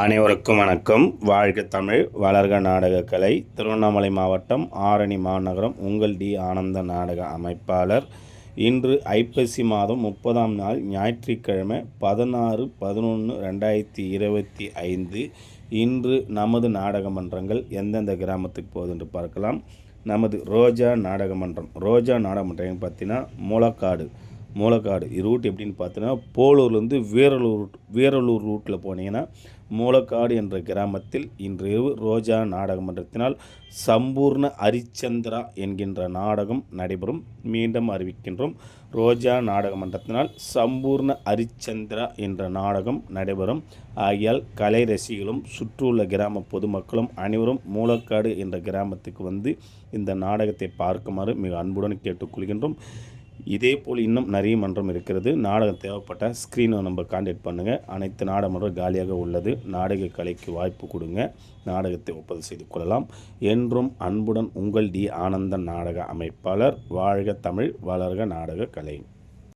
அனைவருக்கும் வணக்கம். வாழ்க தமிழ் வளர்க நாடகக்கலை திருவண்ணாமலை மாவட்டம் ஆரணி மாநகரம் உங்கள் டி ஆனந்த நாடக அமைப்பாளர். இன்று ஐப்பசி மாதம் முப்பதாம் நாள் ஞாயிற்றுக்கிழமை பதினாறு பதினொன்று ரெண்டாயிரத்தி இருபத்தி ஐந்து. இன்று நமது நாடக மன்றங்கள் எந்தெந்த கிராமத்துக்கு போகுது என்று பார்க்கலாம். நமது ரோஜா நாடக மன்றம். ரோஜா நாடக மன்றம் பார்த்தீங்கன்னா மூலக்காடு மூலக்காடு ரூட் எப்படின்னு பார்த்தீங்கன்னா போலூர்லேருந்து வீரலூர் வீரலூர் ரூட்டில் போனீங்கன்னா மூலக்காடு என்ற கிராமத்தில் இன்று ரோஜா நாடக மன்றத்தினால் சம்பூர்ண ஹரிச்சந்திரா என்கின்ற நாடகம் நடைபெறும். மீண்டும் அறிவிக்கின்றோம் ரோஜா நாடக மன்றத்தினால் சம்பூர்ண ஹரிச்சந்திரா என்ற நாடகம் நடைபெறும். ஆகியால் கலை ரசிகளும் சுற்றியுள்ள கிராம பொதுமக்களும் அனைவரும் மூலக்காடு என்ற கிராமத்துக்கு வந்து இந்த நாடகத்தை பார்க்குமாறு மிக அன்புடன் கேட்டுக்கொள்கின்றோம். இதே போல் இன்னும் நிறைய மன்றம் இருக்கிறது. நாடகம் தேவைப்பட்ட ஸ்க்ரீனை நம்ம காண்டாக்ட் பண்ணுங்கள் அனைத்து நாடக மன்றம் காலியாக உள்ளது. நாடக கலைக்கு வாய்ப்பு கொடுங்க. நாடகத்தை ஒப்பது செய்து கொள்ளலாம். என்றும் அன்புடன் உங்கள் டி. ஆனந்தன் நாடக அமைப்பாளர். வாழ்க தமிழ் வளர்க நாடக கலை.